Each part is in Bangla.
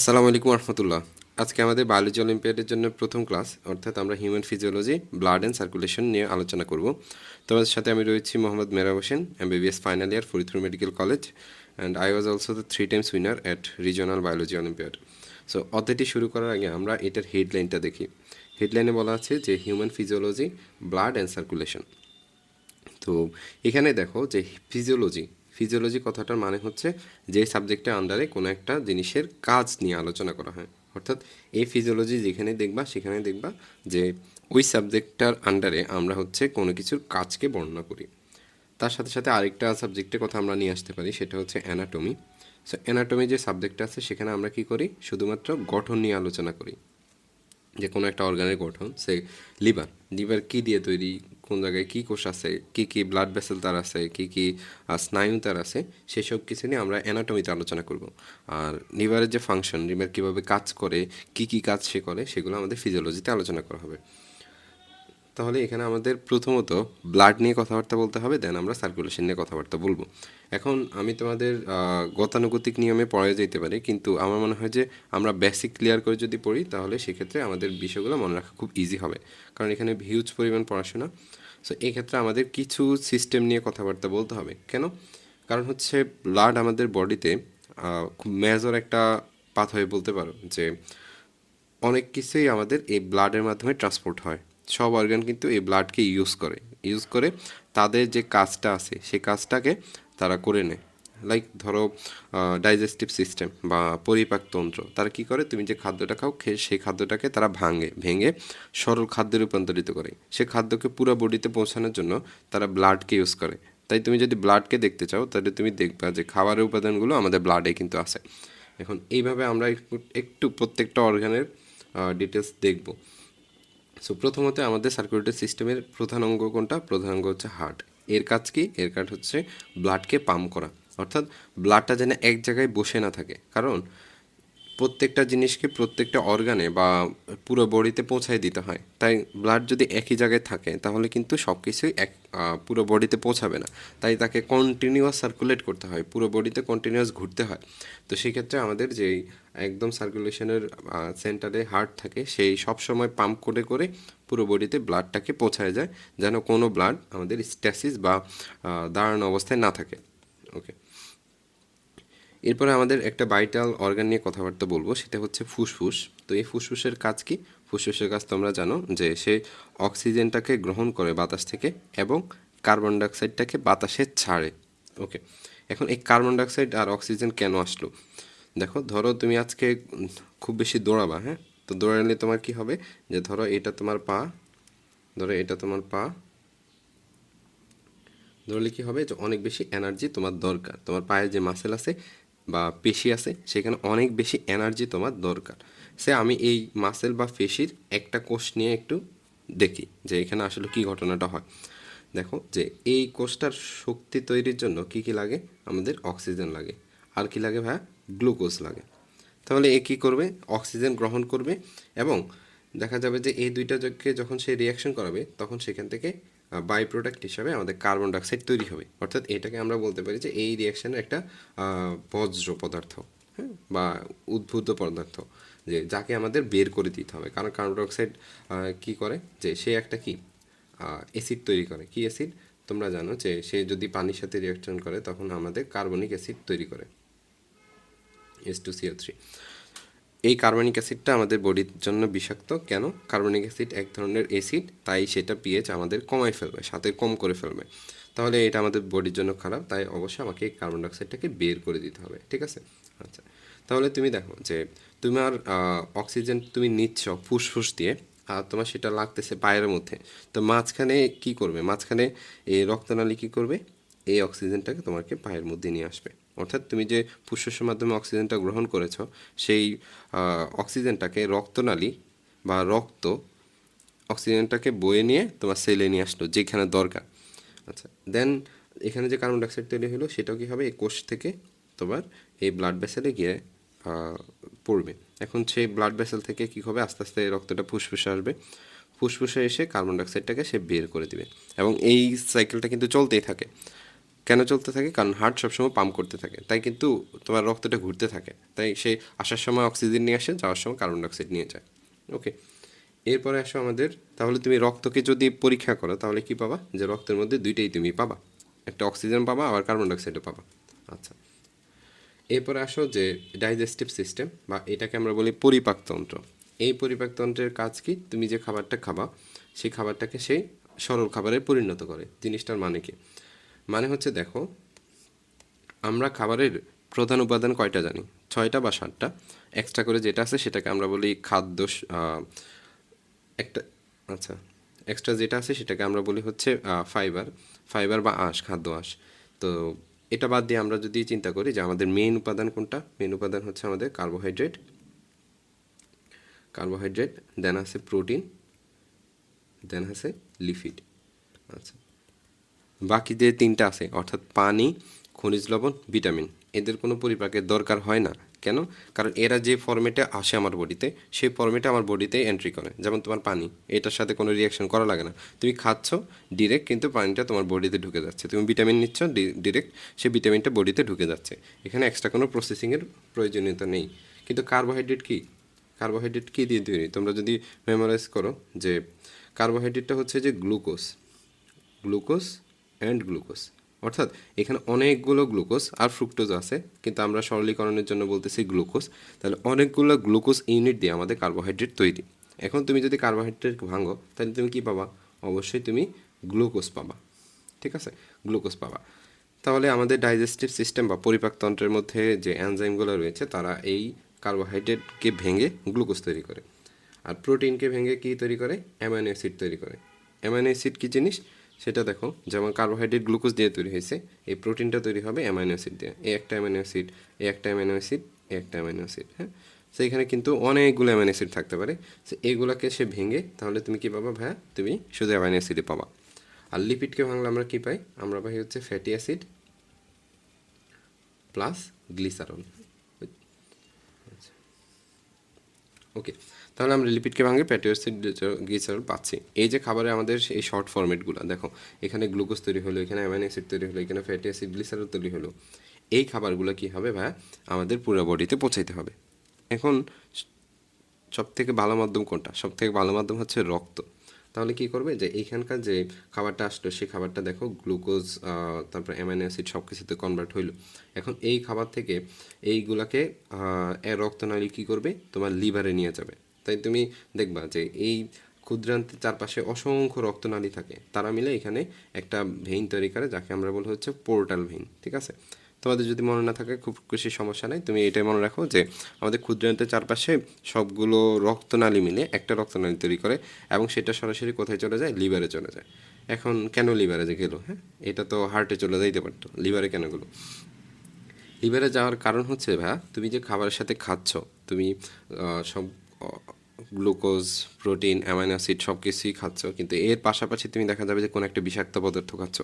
আসসালামু আলাইকুম রহমতুল্লাহ আজকে আমাদের বায়োলজি অলিম্পিয়াডের জন্য প্রথম ক্লাস, অর্থাৎ আমরা human physiology, blood and circulation নিয়ে আলোচনা করব। তোমাদের সাথে আমি রয়েছি Mohammad Mehrab Hossain, MBBS final year, Faridpur medical college and I was also the three times winner at regional biology olympiad. So অধ্যায়টি শুরু করার আগে আমরা এটার হেডলাইনটা দেখি। হেডলাইনে বলা আছে যে human physiology blood and circulation তো, এখানে দেখো যে ফিজিওলজি ফিজিওলজি কথাটার মানে হচ্ছে যে সাবজেক্টের আন্ডারে কোনো একটা জিনিসের কাজ নিয়ে আলোচনা করা হয়। অর্থাৎ এই ফিজিওলজি যেখানে দেখবা সেখানে দেখবা যে ওই সাবজেক্টটার আন্ডারে আমরা হচ্ছে কোনো কিছুর কাজকে বর্ণনা করি। তার সাথে সাথে আরেকটা সাবজেক্টের কথা আমরা নিয়ে আসতে পারি, সেটা হচ্ছে অ্যানাটমি সো অ্যানাটমি যে সাবজেক্টটা আছে, সেখানে আমরা কি করি? শুধুমাত্র গঠন নিয়ে আলোচনা করি। যে কোনো একটা অর্গানের গঠন, সে লিভার লিভার কী দিয়ে তৈরি? কোন জায়গায় কী কোষ আছে, কী কী ব্লাড ভেসেল তার আছে, কী কী স্নায়ু তার আছে, সেসব কিছু নিয়ে আমরা অ্যানাটমিতে আলোচনা করব। আর লিভারের যে ফাংশন লিভার কীভাবে কাজ করে, কী কী কাজ সে করে, সেগুলো আমাদের ফিজিওলজিতে আলোচনা করা হবে। তাহলে এখানে আমাদের প্রথমত ব্লাড নিয়ে কথাবার্তা বলতে হবে দেন আমরা সার্কুলেশন নিয়ে কথাবার্তা বলব। এখন আমি তোমাদের গতানুগতিক নিয়মে পড়ে যেতে পারি, কিন্তু আমার মনে হয় যে আমরা বেসিক ক্লিয়ার করে যদি পড়ি, তাহলে সেক্ষেত্রে আমাদের বিষয়গুলো মনে রাখা খুব ইজি হবে। কারণ এখানে হিউজ পরিমাণ পড়াশোনা। সো এক্ষেত্রে ক্ষেত্রে আমাদের কিছু সিস্টেম নিয়ে কথাবার্তা বলতে হবে। কেন? কারণ হচ্ছে ব্লাড আমাদের বডিতে খুব মেজর একটা পাথ হয়ে বলতে পারো যে, অনেক কিছুই আমাদের এই ব্লাডের মাধ্যমে ট্রান্সপোর্ট হয়। সব অর্গান কিন্তু এই ব্লাডকে ইউজ করে। ইউজ করে তাদের যে কাজটা আছে, সেই কাজটাকে তারা করে নেয়। লাইক ধরো ডাইজেস্টিভ সিস্টেম বা পরিপাকতন্ত্র তারা কি করে? তুমি যে খাদ্যটা খাও খেয়ে সেই খাদ্যটাকে তারা ভাঙে, ভেঙে সরল খাদ্যে রূপান্তরিত করে। সে খাদ্যকে পুরো বডিতে পৌঁছানোর জন্য তারা ব্লাডকে ইউজ করে। তাই তুমি যদি ব্লাডকে দেখতে চাও, তাহলে তুমি দেখবা যে খাবারের উপাদানগুলো আমাদের ব্লাডে কিন্তু আছে। এখন এইভাবে আমরা একটু- একটু প্রত্যেকটা অর্গানের ডিটেলস দেখব। সো প্রথমত আমাদের সার্কুলেটরি সিস্টেমের প্রধান অঙ্গ কোনটা? প্রধান অঙ্গ হচ্ছে হার্ট এর কাজ কি? এর কাজ হচ্ছে ব্লাডকে পাম্প করা। অর্থাৎ ব্লাডটা যেন এক জায়গায় বসে না থাকে। কারণ প্রত্যেকটা জিনিসকে প্রত্যেকটা অর্গানে বা পুরো বডিতে পৌঁছায় দিতে হয়। তাই ব্লাড যদি একই জায়গায় থাকে, তাহলে কিন্তু সব কিছুই এক পুরো বডিতে পৌঁছাবে না। তাই তাকে কন্টিনিউয়াস সার্কুলেট করতে হয়। পুরো বডিতে কন্টিনিউয়াস ঘুরতে হয়। তো সেক্ষেত্রে আমাদের যেই একদম সার্কুলেশনের সেন্টারে হার্ট থাকে, সেই সব সময় পাম্প করে করে পুরো বডিতে ব্লাডটাকে পৌঁছায় যায়, যেন কোনো ব্লাড আমাদের স্ট্যাসিস বা দাঁড়ানো অবস্থায় না থাকে। ওকে এরপরে আমাদের একটা ভাইটাল অর্গান নিয়ে কথাবার্তা বলব, সেটা হচ্ছে ফুসফুস। তো এই ফুসফুসের কাজ কি? ফুসফুসের কাজ তোমরা জানো যে সে অক্সিজেনটাকে গ্রহণ করে বাতাস থেকে এবং কার্বন ডাইঅক্সাইডটাকে বাতাসে ছাড়ে। ওকে, এখন এই কার্বন ডাইঅক্সাইড আর অক্সিজেন কেন আসলো? দেখো, ধরো তুমি আজকে খুব বেশি দৌড়াবা হ্যাঁ? তো দৌড়ালে তোমার কি হবে? যে ধরো এটা তোমার পা, ধরো এটা তোমার পা, ধরলে কি হবে? যে অনেক বেশি এনার্জি তোমার দরকার। তোমার পায়ে যে মাসেল আছে বা পেশি আছে, সেখানে অনেক বেশি এনার্জি তোমার দরকার। সে আমি এই মাসেল বা পেশির একটা কোষ নিয়ে একটু দেখি যে এখানে আসলে কি ঘটনাটা হয়। দেখো যে এই কোষটার শক্তি তৈরির জন্য কি কি লাগে? আমাদের অক্সিজেন লাগে। আর কি লাগে ভাইয়া? গ্লুকোজ লাগে। তাহলে এ কী করবে? অক্সিজেন গ্রহণ করবে এবং দেখা যাবে যে এই দুইটা যোগকে যখন সে রিয়াকশন করাবে, তখন সেখান থেকে বাই প্রোডাক্ট হিসাবে আমাদের কার্বন ডাইঅক্সাইড তৈরি হবে। অর্থাৎ এটাকে আমরা বলতে পারি যে এই রিয়াকশনের একটা বজ্র পদার্থ হ্যাঁ বা উদ্ভূত পদার্থ যে যাকে আমাদের বের করে দিতে হবে। কারণ কার্বন ডাইঅক্সাইড কী করে? যে সে একটা কি? অ্যাসিড তৈরি করে। কি অ্যাসিড তোমরা জানো যে সে যদি পানির সাথে রিয়াকশন করে, তখন আমাদের কার্বনিক অ্যাসিড তৈরি করে। এস টু সিও থ্রি এই কার্বনিক অ্যাসিডটা আমাদের বডির জন্য বিষাক্ত। কেন? কার্বনিক অ্যাসিড এক ধরনের অ্যাসিড, তাই সেটা পিএইচ আমাদের কমায় ফেলবে, সাথে কম করে ফেলবে। তাহলে এটা আমাদের বডির জন্য খারাপ, তাই অবশ্যই আমাকে এই কার্বন ডাইঅক্সাইডটাকে বের করে দিতে হবে, ঠিক আছে? আচ্ছা তাহলে তুমি দেখো যে তোমার অক্সিজেন তুমি নিচ্ছ ফুসফুস দিয়ে, আর তোমার সেটা লাগতেছে পায়ের মধ্যে। তো মাঝখানে কি করবে? মাঝখানে এই রক্তনালী কি করবে? এই অক্সিজেনটাকে তোমাকে পায়ের মধ্যে নিয়ে আসবে। অর্থাৎ তুমি যে ফুসফুসের মাধ্যমে অক্সিজেনটা গ্রহণ করেছ, সেই অক্সিজেনটাকে রক্তনালী বা রক্ত অক্সিজেনটাকে বয়ে নিয়ে তোমার সেলে নিয়ে আসলো, যেখানে দরকার। আচ্ছা দেন এখানে যে কার্বন ডাইঅক্সাইড তৈরি হলো, সেটাও কী হবে? এই কোষ থেকে তোমার এই ব্লাড ভেসেলে গিয়ে পড়বে। এখন সেই ব্লাড ভেসেল থেকে কী হবে? আস্তে আস্তে রক্তটা ফুসফুসে আসবে। ফুসফুসে এসে কার্বন ডাইঅক্সাইডটাকে সে বের করে দিবে। এবং এই সাইকেলটা কিন্তু চলতেই থাকে। কেন চলতে থাকে? কারণ হার্ট সবসময় পাম্প করতে থাকে। তাই কিন্তু তোমার রক্তটা ঘুরতে থাকে। তাই সে আসার সময় অক্সিজেন নিয়ে আসে, যাওয়ার সময় কার্বন ডাইঅক্সাইড নিয়ে যায়। ওকে এরপরে আসো আমাদের, তাহলে তুমি রক্তকে যদি পরীক্ষা করো, তাহলে কি পাবা? যে রক্তের মধ্যে দুইটাই তুমি পাবা। একটা অক্সিজেন পাবা, আবার কার্বন ডাইঅক্সাইডও পাবা। আচ্ছা এরপরে আসো যে ডাইজেস্টিভ সিস্টেম বা এটাকে আমরা বলি পরিপাকতন্ত্র এই পরিপাকতন্ত্রের কাজ কি? তুমি যে খাবারটা খাবা, সেই খাবারটাকে সেই সরল খাবারে পরিণত করে। জিনিসটার মানে কি? মানে হচ্ছে দেখো, আমরা খাবারের প্রধান উপাদান কয়টা জানি? ছয়টা বা সাতটা। এক্সট্রা করে যেটা আছে সেটাকে আমরা বলি খাদ্য একটা আচ্ছা এক্সট্রা যেটা আছে সেটাকে আমরা বলি হচ্ছে ফাইবার ফাইবার বা আঁশ, খাদ্য আঁশ। তো এটা বাদ দিয়ে আমরা যদি চিন্তা করি যে আমাদের মেইন উপাদান কোনটা? মেইন উপাদান হচ্ছে আমাদের কার্বোহাইড্রেট কার্বোহাইড্রেট দেন আছে প্রোটিন দেন আছে লিপিড আচ্ছা বাকি যে তিনটা আছে, অর্থাৎ পানি, খনিজ লবণ, ভিটামিন, এদের কোনো পরিপাকের দরকার হয় না। কেন? কারণ এরা যে ফর্মেটে আসে আমার বডিতে, সেই ফর্মেটে আমার বডিতে এন্ট্রি করে। যেমন তোমার পানি, এটার সাথে কোনো রিয়াকশন করা লাগে না। তুমি খাচ্ছ ডিরেক্ট কিন্তু পানিটা তোমার বডিতে ঢুকে যাচ্ছে। তুমি ভিটামিন নিচ্ছ ডিরেক্ট সেই ভিটামিনটা বডিতে ঢুকে যাচ্ছে। এখানে এক্সট্রা কোনো প্রসেসিংয়ের প্রয়োজনীয়তা নেই। কিন্তু কার্বোহাইড্রেট কী? কার্বোহাইড্রেট কী দিয়ে তৈরি? তোমরা যদি মেমোরাইজ করো যে কার্বোহাইড্রেটটা হচ্ছে যে গ্লুকোজ গ্লুকোজ অ্যান্ড গ্লুকোজ অর্থাৎ এখানে অনেকগুলো গ্লুকোজ আর ফ্রুক্টোজ আছে, কিন্তু আমরা সরলীকরণের জন্য বলতেছি গ্লুকোজ তাহলে অনেকগুলো গ্লুকোজ ইউনিট দিয়ে আমাদের কার্বোহাইড্রেট তৈরি। এখন তুমি যদি কার্বোহাইড্রেট ভাঙো, তাহলে তুমি কি পাবা? অবশ্যই তুমি গ্লুকোজ পাবা। ঠিক আছে? গ্লুকোজ পাবা। তাহলে আমাদের ডাইজেস্টিভ সিস্টেম বা পরিপাকতন্ত্রের মধ্যে যে এনজাইমগুলো রয়েছে, তারা এই কার্বোহাইড্রেটকে ভেঙে গ্লুকোজ তৈরি করে। আর প্রোটিনকে ভেঙে কি তৈরি করে? অ্যামাইনো অ্যাসিড তৈরি করে। অ্যামাইনো অ্যাসিড কি জিনিস? সেটা দেখো, যেমন কার্বোহাইড্রেট গ্লুকোজ দিয়ে তৈরি হয়েছে, এই প্রোটিনটা তৈরি হবে অ্যামাইনো অ্যাসিড দিয়ে। এই একটা অ্যামাইনো অ্যাসিড এই একটা অ্যামাইনো অ্যাসিড এই একটা অ্যামাইনো অ্যাসিড হ্যাঁ? সো এখানে কিন্তু অনেকগুলো অ্যামাইনো অ্যাসিড থাকতে পারে। সো এগুলোকে সে ভেঙে, তাহলে তুমি কি পাবা ভাইয়া? তুমি শুধু অ্যামাইনো অ্যাসিডই পাবা। আর লিপিডকে ভাঙলে আমরা কি পাই? আমরা পাই হচ্ছে fatty acid plus glycerol okay তাহলে আমরা লিপিডকে ভাঙে ফ্যাটি অ্যাসিড গ্লিসারল পাচ্ছি। এই যে খাবারে আমাদের এই শর্ট ফরম্যাটগুলো দেখো, এখানে গ্লুকোজ তৈরি হলো, এখানে অ্যামাইনো অ্যাসিড তৈরি হলো, এখানে ফ্যাটি অ্যাসিড গ্লিসারল তৈরি হলো। এই খাবারগুলো কি হবে, ভাইয়া? আমাদের পুরো বডিতে পৌঁছাইতে হবে। এখন সব থেকে ভালো মাধ্যম কোনটা? সব থেকে ভালো মাধ্যম হচ্ছে রক্ত। তাহলে কি করবে যে, এইখানকার যে খাবারটা আসলো সেই খাবারটা দেখো গ্লুকোজ তারপর অ্যামাইনো অ্যাসিড সব কিছুতে কনভার্ট হইল। এখন এই খাবার থেকে এইগুলাকে রক্তনালী কী করবে? তোমার লিভারে নিয়ে যাবে। তাই তুমি দেখবা যে এই ক্ষুদ্রান্তের চারপাশে অসংখ্য রক্তনালী থাকে। তারা মিলে এখানে একটা ভেইন তৈরি করে, যাকে আমরা বলি হচ্ছে পোর্টাল ভেইন, ঠিক আছে? তোমাদের যদি মনে না থাকে, খুব খুশি সমস্যা নেই। তুমি এটাই মনে রাখো যে আমাদের ক্ষুদ্রান্তের চারপাশে সবগুলো রক্তনালী মিলে একটা রক্তনালী তৈরি করে এবং সেটা সরাসরি কোথায় চলে যায়? লিভারে চলে যায়। এখন কেন লিভারে যে গেলো হ্যাঁ? এটা তো হার্টে চলে যাইতে পারতো। লিভারে কেন গেলো? লিভারে যাওয়ার কারণ হচ্ছে, ভাইয়া, তুমি যে খাবারের সাথে খাচ্ছ, তুমি সব গ্লুকোজ প্রোটিন অ্যামাইনো অ্যাসিড সব কিছুই খাচ্ছ। কিন্তু এর পাশাপাশি তুমি দেখা যাবে যে কোনো একটা বিষাক্ত পদার্থ খাচ্ছ।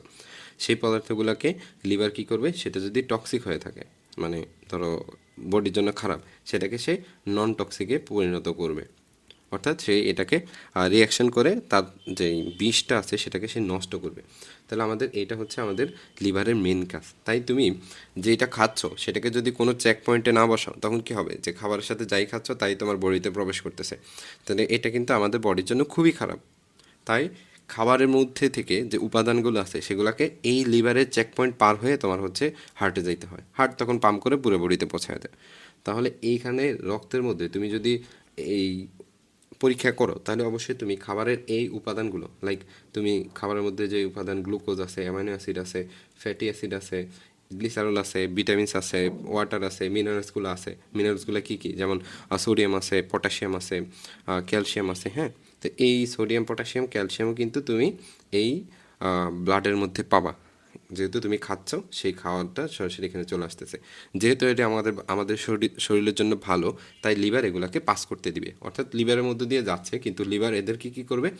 সেই পদার্থগুলোকে লিভার কী করবে? সেটা যদি টক্সিক হয়ে থাকে মানে ধরো বডির জন্য খারাপ, সেটাকে সে নন টক্সিকে পরিণত করবে। অর্থাৎ সে এটাকে রিয়াকশন করে তার যে বিষটা আছে সেটাকে সে নষ্ট করবে। তাহলে আমাদের এটা হচ্ছে আমাদের লিভারের মেন কাজ। তাই তুমি যেটা খাচ্ছ সেটাকে যদি কোনো চেক পয়েন্টে না বসাও, তখন কি হবে? যে খাবারের সাথে যাই খাচ্ছ, তাই তোমার বডিতে প্রবেশ করতেছে। তাহলে এটা কিন্তু আমাদের বডির জন্য খুবই খারাপ। তাই খাবারের মধ্যে থেকে যে উপাদানগুলো আছে, সেগুলোকে এই লিভারের চেক পয়েন্ট পার হয়ে তোমার হচ্ছে হার্টে যাইতে হয়। হার্ট তখন পাম্প করে পুরো বডিতে পৌঁছায় দেয়। তাহলে এইখানে রক্তের মধ্যে তুমি যদি এই পরীক্ষা করো, তাহলে অবশ্যই তুমি খাবারের এই উপাদানগুলো লাইক তুমি খাবারের মধ্যে যে উপাদান গ্লুকোজ আছে অ্যামাইনো অ্যাসিড আছে ফ্যাটি অ্যাসিড আছে গ্লিসারল আছে ভিটামিনস আছে ওয়াটার আছে মিনারেলসগুলো আছে মিনারেলসগুলো কী কী? যেমন সোডিয়াম আছে পটাশিয়াম আছে ক্যালসিয়াম আছে হ্যাঁ? তো এই সোডিয়াম পটাশিয়াম ক্যালসিয়ামও কিন্তু তুমি এই ব্লাডের মধ্যে পাবা। যেহেতু তুমি খাচ্ছ, সেই খাওয়াটা সরাসরি এখানে চলে আসতেছে। যেহেতু এটা আমাদের আমাদের শরীর, শরীরের জন্য ভালো, তাই লিভার এগুলাকে পাস করতে দিবে। অর্থাৎ লিভারের মধ্যে দিয়ে যাচ্ছে, কিন্তু লিভার এদেরকে কি করবে?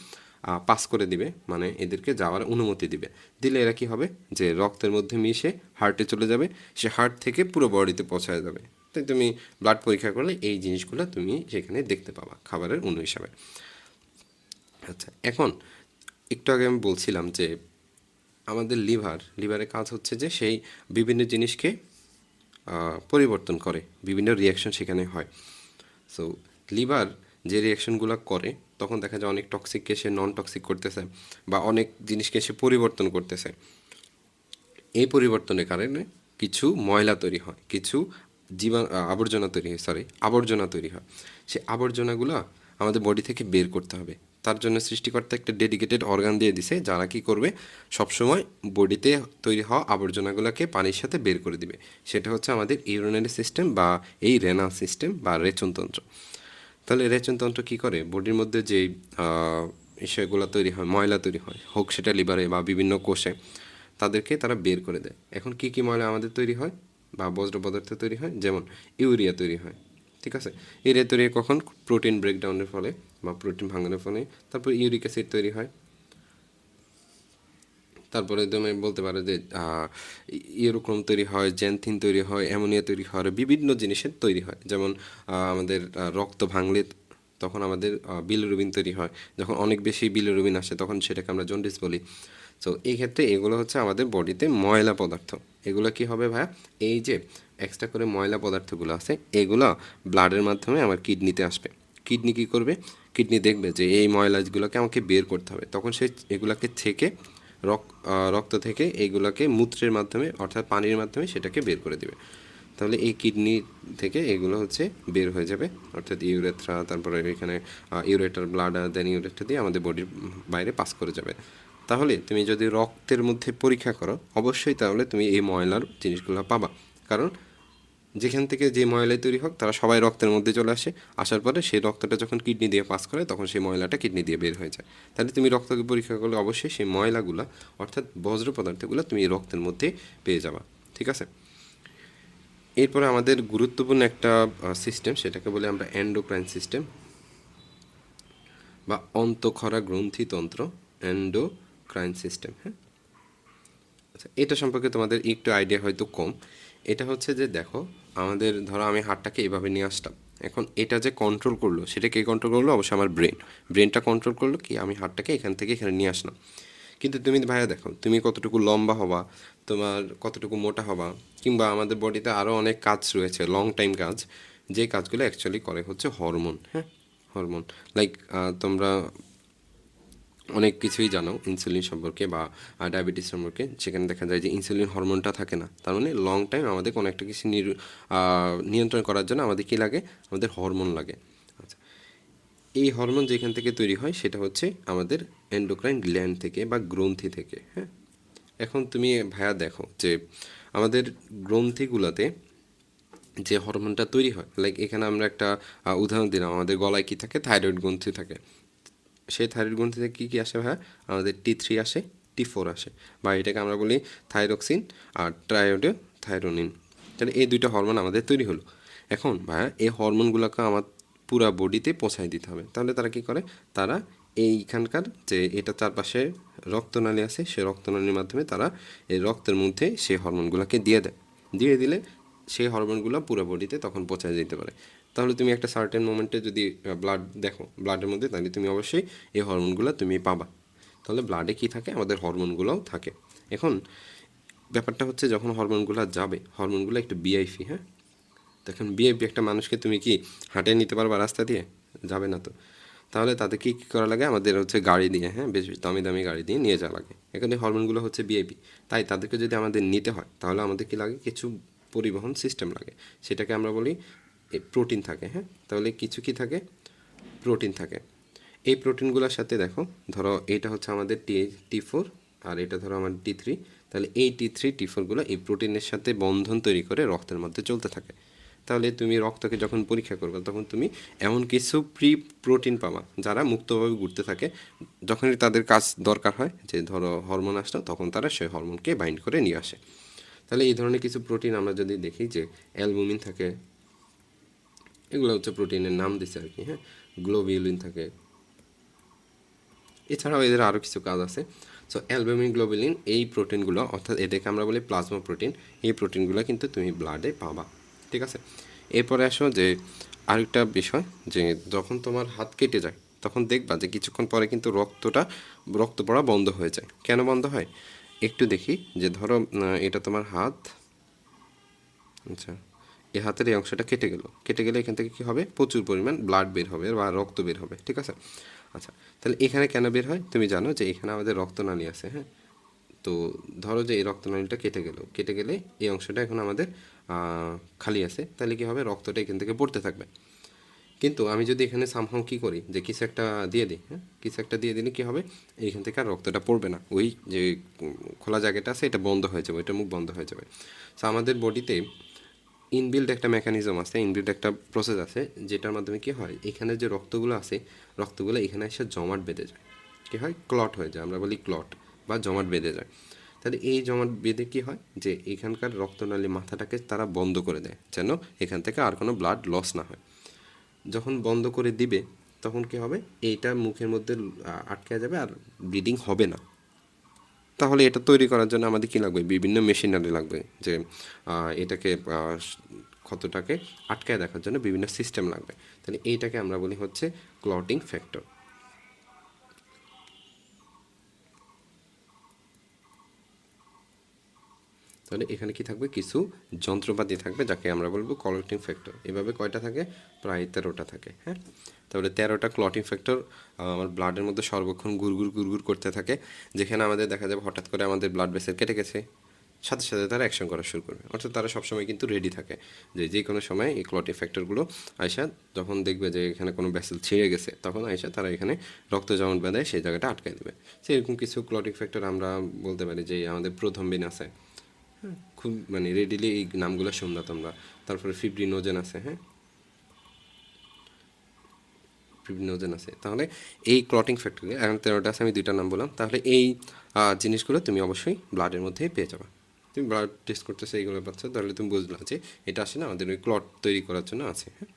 পাস করে দিবে মানে এদেরকে যাওয়ার অনুমতি দিবে। দিলে এরা কি হবে? যে রক্তের মধ্যে মিশে হার্টে চলে যাবে, সে হার্ট থেকে পুরো বডিতে পৌঁছায় যাবে। তাই তুমি ব্লাড পরীক্ষা করলে এই জিনিসগুলো তুমি সেখানে দেখতে পাবা, খাবারের অণু হিসাবে। আচ্ছা এখন একটু আগে আমি বলছিলাম যে আমাদের লিভার, লিভারের কাজ হচ্ছে যে সেই বিভিন্ন জিনিসকে পরিবর্তন করে, বিভিন্ন রিয়াকশন সেখানে হয়। সো লিভার যে রিয়াকশনগুলো করে, তখন দেখা যায় অনেক টক্সিককে সে নন টক্সিক করতেছে বা অনেক জিনিসকে সে পরিবর্তন করতেছে। এই পরিবর্তনের কারণে কিছু ময়লা তৈরি হয়, কিছু জীবা আবর্জনা তৈরি হয় সরি আবর্জনা তৈরি হয়। সেই আবর্জনাগুলো আমাদের বডি থেকে বের করতে হবে। তার জন্য সৃষ্টিকর্তা একটা ডেডিকেটেড অর্গান দিয়ে দিছে, যারা কি করবে? সবসময় বডিতে তৈরি হওয়া আবর্জনাগুলোকে পানির সাথে বের করে দিবে। সেটা হচ্ছে আমাদের ইউরিনারি সিস্টেম বা এই রেনাল সিস্টেম বা রেচনতন্ত্র তাহলে রেচনতন্ত্র কী করে? বডির মধ্যে যে বিষয়গুলো তৈরি হয়, ময়লা তৈরি হয়, হোক সেটা লিভারে বা বিভিন্ন কোষে, তাদেরকে তারা বের করে দেয়। এখন কি কি ময়লা আমাদের তৈরি হয়? বা বজ্র পদার্থ তৈরি হয়, যেমন ইউরিয়া তৈরি হয় ঠিক আছে? ইউরিয়া তৈরি হয় কখন প্রোটিন ব্রেকডাউনের ফলে বা প্রোটিন ভাঙানোর ফলে তারপর ইউরিক অ্যাসিড তৈরি হয়। তারপরে তুমি বলতে পারো যে ইউরোক্রোম তৈরি হয় জ্যানথিন তৈরি হয়, অ্যামোনিয়া তৈরি হয় বিভিন্ন জিনিসের তৈরি হয়। যেমন আমাদের রক্ত ভাঙলে তখন আমাদের বিলিরুবিন তৈরি হয়। যখন অনেক বেশি বিলিরুবিন আসে তখন সেটাকে আমরা জন্ডিস বলি। তো এই ক্ষেত্রে এগুলো হচ্ছে আমাদের বডিতে ময়লা পদার্থ। এগুলো কি হবে ভাইয়া? এই যে এক্সট্রা করে ময়লা পদার্থগুলো আছে, এগুলো ব্লাডের মাধ্যমে আমার কিডনিতে আসবে। কিডনি কী করবে? কিডনি দেখবে যে এই ময়লাগুলোকে আমাকে বের করতে হবে। তখন সে এগুলাকে থেকে রক্ত থেকে এইগুলোকে মূত্রের মাধ্যমে অর্থাৎ পানির মাধ্যমে সেটাকে বের করে দেবে। তাহলে এই কিডনি থেকে এগুলো হচ্ছে বের হয়ে যাবে। অর্থাৎ ইউরেথ্রা, তারপরে এখানে ইউরেটার ব্লাডার দেন ইউরেট্রা দিয়ে আমাদের বডির বাইরে পাস করে যাবে। তাহলে তুমি যদি রক্তের মধ্যে পরীক্ষা করো, অবশ্যই তাহলে তুমি এই ময়লার জিনিসগুলো পাবা। কারণ যেখান থেকে যে ময়লা তৈরি হোক, তারা সবাই রক্তের মধ্যে চলে আসে। আসার পরে সেই রক্তটা যখন কিডনি দিয়ে পাস করে, তখন সেই ময়লাটা কিডনি দিয়ে বের হয়ে যায়। তাহলে তুমি রক্তকে পরীক্ষা করলে অবশ্যই সেই ময়লাগুলো, অর্থাৎ বজ্র পদার্থগুলো তুমি রক্তের মধ্যে পেয়ে যাবা। ঠিক আছে? এরপরে আমাদের গুরুত্বপূর্ণ একটা সিস্টেম সেটাকে বলে আমরা এন্ডোক্রাইন সিস্টেম বা অন্তঃক্ষরা গ্রন্থিতন্ত্র এন্ডোক্রাইন সিস্টেম হ্যাঁ? আচ্ছা এটা সম্পর্কে তোমাদের একটু আইডিয়া হয়তো কম। এটা হচ্ছে যে দেখো আমাদের ধরো আমি হাতটাকে এভাবে নিয়ে আসতাম। এখন এটা যে কন্ট্রোল করল, সেটা কে কন্ট্রোল করল? অবশ্যই আমার ব্রেন ব্রেনটা কন্ট্রোল করল কি? আমি হাতটাকে এখান থেকে এখানে নিয়ে আসলাম। কিন্তু তুমি ভাইয়া দেখো, তুমি কতটুকু লম্বা হবা, তোমার কতটুকু মোটা হবা, কিংবা আমাদের বডিতে আরও অনেক কাজ রয়েছে লং টাইম কাজ, যে কাজগুলো অ্যাকচুয়ালি করে হচ্ছে হরমোন হ্যাঁ? হরমোন লাইক তোমরা অনেক কিছুই জানো ইনসুলিন সম্পর্কে বা ডায়াবেটিস সম্পর্কে। সেখানে দেখা যায় যে ইনসুলিন হরমোনটা থাকে না। তার মানে লং টাইম আমাদের কোনো একটা কিছু নিয়ন্ত্রণ করার জন্য আমাদের কী লাগে? আমাদের হরমোন লাগে। আচ্ছা এই হরমোন যেখান থেকে তৈরি হয় সেটা হচ্ছে আমাদের এন্ডোক্রাইন গ্ল্যান্ড থেকে বা গ্রন্থি থেকে হ্যাঁ? এখন তুমি ভায়া দেখো যে আমাদের গ্রন্থিগুলোতে যে হরমোনটা তৈরি হয় লাইক এখানে আমরা একটা উদাহরণ দিলাম। আমাদের গলায় কী থাকে? থাইরয়েড গ্রন্থি থাকে। সেই থাইরয়েড গ্রন্থি থেকে কী কী আসে ভাইয়া? আমাদের টি থ্রি আসে টি ফোর আসে। বা এটাকে আমরা বলি থাইরক্সিন আর ট্রায়োডে থাইরোনিন তাহলে এই দুইটা হরমোন আমাদের তৈরি হলো। এখন ভাইয়া, এই হরমোনগুলোকে আমার পুরা বডিতে পৌঁছায় দিতে হবে। তাহলে তারা কি করে? তারা এইখানকার যে এটা চারপাশে রক্তনালী আছে সেই রক্তনালীর মাধ্যমে তারা এই রক্তের মধ্যে সেই হরমোনগুলোকে দিয়ে দেয়। দিয়ে দিলে সেই হরমোনগুলো পুরো বডিতে তখন পৌঁছায় যেতে পারে। তাহলে তুমি একটা সার্টেন মোমেন্টে যদি ব্লাড দেখো ব্লাডের মধ্যে, তাহলে তুমি অবশ্যই এই হরমোনগুলো তুমি পাবা। তাহলে ব্লাডে কি থাকে? আমাদের হরমোনগুলোও থাকে। এখন ব্যাপারটা হচ্ছে যখন হরমোনগুলো যাবে হরমোনগুলো একটু বিআইপি হ্যাঁ? দেখুন বিআইপি একটা মানুষকে তুমি কি হাঁটে নিতে পারবা রাস্তা দিয়ে? যাবে না তো। তাহলে তাদের কি, কী করা লাগে? আমাদের হচ্ছে গাড়ি দিয়ে হ্যাঁ? বেশ দামি দামি গাড়ি দিয়ে নিয়ে যাওয়া লাগে। এখানে হরমোনগুলো হচ্ছে বিআইপি তাই তাদেরকে যদি আমাদের নিতে হয়, তাহলে আমাদের কি লাগে? কিছু পরিবহন সিস্টেম লাগে। সেটাকে আমরা বলি প্রোটিন থাকে হ্যাঁ? তাহলে কিছু কি থাকে? প্রোটিন থাকে। এই প্রোটিনগুলোর সাথে দেখো, ধরো এইটা হচ্ছে আমাদের টি টি ফোর আর এটা ধরো আমার টি থ্রি তাহলে এই টি থ্রি টি ফোরগুলো এই প্রোটিনের সাথে বন্ধন তৈরি করে রক্তের মধ্যে চলতে থাকে। তাহলে তুমি রক্তকে যখন পরীক্ষা করবে, তখন তুমি এমন কিছু প্রি প্রোটিন পাবা, যারা মুক্তভাবে ঘুরতে থাকে। যখনই তাদের কাজ দরকার হয়, যে ধরো হরমোন আসলো, তখন তারা সেই হরমোনকে বাইন্ড করে নিয়ে আসে। তাহলে এই ধরনের কিছু প্রোটিন আমরা যদি দেখি, যে অ্যালবুমিন থাকে এগুলো হচ্ছে প্রোটিনের নাম দিছে আর কি হ্যাঁ? গ্লোবিউলিন থাকে। এছাড়াও এদের আরও কিছু কাজ আছে। সো অ্যালবামিন গ্লোবুলিন এই প্রোটিনগুলো, অর্থাৎ এদেরকে আমরা বলি প্লাজমা প্রোটিন এই প্রোটিনগুলো কিন্তু তুমি ব্লাডে পাবা। ঠিক আছে? এরপরে আসো যে আরেকটা বিষয়, যে যখন তোমার হাত কেটে যায়, তখন দেখবা যে কিছুক্ষণ পরে কিন্তু রক্তটা, রক্ত পড়া বন্ধ হয়ে যায়। কেন বন্ধ হয়? একটু দেখি, যে ধরো এটা তোমার হাত আচ্ছা। এই হাতের এই অংশটা কেটে গেল। কেটে গেলে এখান থেকে কি হবে? প্রচুর পরিমাণ ব্লাড বের হবে বা রক্ত বের হবে, ঠিক আছে? আচ্ছা তাহলে এখানে কেন বের হয়? তুমি জানো যে এখানে আমাদের রক্তনালী আছে হ্যাঁ? তো ধরো যে এই রক্তনালীটা কেটে গেল। কেটে গেলে এই অংশটা এখন আমাদের খালি আছে। তাহলে কি হবে? রক্তটা এখান থেকে পড়তে থাকবে। কিন্তু আমি যদি এখানে সামহাও কী করি? যে কিছু একটা দিয়ে দিই হ্যাঁ? কিছু একটা দিয়ে দিলে কী হবে? এইখান থেকে আর রক্তটা পড়বে না। ওই যে খোলা জায়গাটা আছে, এটা বন্ধ হয়ে যাবে, ওইটা মুখ বন্ধ হয়ে যাবে। সো আমাদের বডিতে ইনবিল্ড একটা মেকানিজম আছে ইনবিল্ড একটা প্রসেস আছে, যেটার মাধ্যমে কি হয়, এখানে যে রক্তগুলো আছে, রক্তগুলো এখানে এসে জমাট বেঁধে যায়। কী হয়? ক্লট হয়ে যায়, আমরা বলি ক্লট বা জমাট বেঁধে যায়। তাহলে এই জমাট বেঁধে কি হয়? যে এখানকার রক্তনালী মাথাটাকে তারা বন্ধ করে দেয়, যেন এখান থেকে আর কোনো ব্লাড লস না হয়। যখন বন্ধ করে দিবে, তখন কি হবে? এইটা মুখের মধ্যে আটকে যাবে আর ব্লিডিং হবে না। তাহলে এটা তৈরি করার জন্য আমাদের কী লাগবে? বিভিন্ন মেশিনারি লাগবে। যে এটাকে ক্ষতটাকে আটকায় দেখার জন্য বিভিন্ন সিস্টেম লাগবে। তাহলে এইটাকে আমরা বলি হচ্ছে ক্লটিং ফ্যাক্টর। তাহলে এখানে কি থাকবে? কিছু যন্ত্রপাতি থাকবে, যাকে আমরা বলব ক্লটিং ফ্যাক্টর এভাবে কয়টা থাকে? প্রায় তেরোটা থাকে হ্যাঁ? তাহলে তেরোটা ক্লটিং ফ্যাক্টর আমার ব্লাডের মধ্যে সর্বক্ষণ গুড়গুড় গুড়গুড় করতে থাকে, যেখানে আমাদের দেখা যাবে হঠাৎ করে আমাদের ব্লাড ভেসেল কেটে গেছে। সাথে সাথে তারা অ্যাকশন করা শুরু করবে। অর্থাৎ তারা সবসময় কিন্তু রেডি থাকে। যে যে কোনো সময় এই ক্লটিং ফ্যাক্টরগুলো আয়সা যখন দেখবে যে এখানে কোনো ভেসেল ছিঁড়ে গেছে, তখন আয়সা তারা এখানে রক্ত যেমন বেঁধায় সেই জায়গাটা আটকায় দেবে। সেরকম কিছু ক্লটিং ফ্যাক্টর আমরা বলতে পারি যে আমাদের প্রথম বিন আছে। খুব মানে রেডিলি এই নামগুলো শুনলাম তোমরা। তারপরে ফিব্রিনোজেন আছে হ্যাঁ? ফিব্রিনোজেন আছে। তাহলে এই ক্লটিং ফ্যাক্টরি এখন তেরোটা আছে, আমি দুইটা নাম বললাম। তাহলে এই জিনিসগুলো তুমি অবশ্যই ব্লাডের মধ্যেই পেয়ে যাবে। তুমি ব্লাড টেস্ট করতেছো, এইগুলো পাচ্ছ, তাহলে তুমি বুঝলা যে এটা আসে না, আমাদের ওই ক্লট তৈরি করার জন্য আছে হ্যাঁ?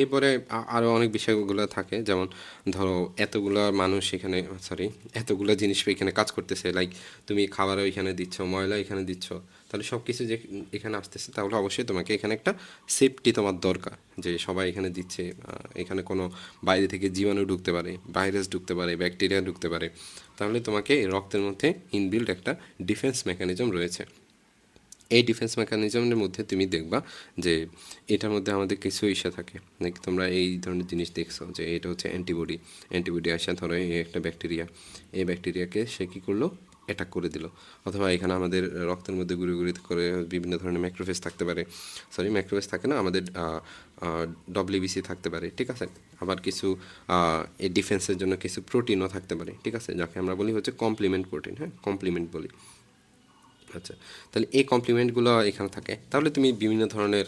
এরপরে আরও অনেক বিষয়গুলো থাকে, যেমন ধরো এতগুলো মানুষ এখানে সরি এতগুলো জিনিস এখানে কাজ করতেছে লাইক তুমি খাবারও এখানে দিচ্ছ, ময়লা এখানে দিচ্ছ, তাহলে সব কিছু যে এখানে আসতেছে, তাহলে অবশ্যই তোমাকে এখানে একটা সেফটি তোমার দরকার, যে সবাই এখানে দিচ্ছে এখানে কোনো বাইরে থেকে জীবাণু ঢুকতে পারে ভাইরাস ঢুকতে পারে ব্যাকটেরিয়া ঢুকতে পারে, তাহলে তোমাকে রক্তের মধ্যে ইনবিল্ড একটা ডিফেন্স মেকানিজম রয়েছে। এই ডিফেন্স মেকানিজমের মধ্যে তুমি দেখবা যে এটার মধ্যে আমাদের কিছু ইস্যা থাকে। নাকি তোমরা এই ধরনের জিনিস দেখছ যে এটা হচ্ছে অ্যান্টিবডি অ্যান্টিবডি আসা ধরো এই একটা ব্যাকটেরিয়া এই ব্যাকটেরিয়াকে সে কী করল? অ্যাটাক করে দিল। অথবা এখানে আমাদের রক্তের মধ্যে ঘুরে ঘুরে করে বিভিন্ন ধরনের ম্যাক্রোফেস থাকতে পারে। সরি ম্যাক্রোফেস থাকে না? আমাদের ডব্লিউবিসি থাকতে পারে। ঠিক আছে? আবার কিছু এই ডিফেন্সের জন্য কিছু প্রোটিনও থাকতে পারে। ঠিক আছে? যাকে আমরা বলি হচ্ছে কমপ্লিমেন্ট প্রোটিন হ্যাঁ? কমপ্লিমেন্ট বলি। আচ্ছা তাহলে এই কমপ্লিমেন্টগুলো এখানে থাকে। তাহলে তুমি বিভিন্ন ধরনের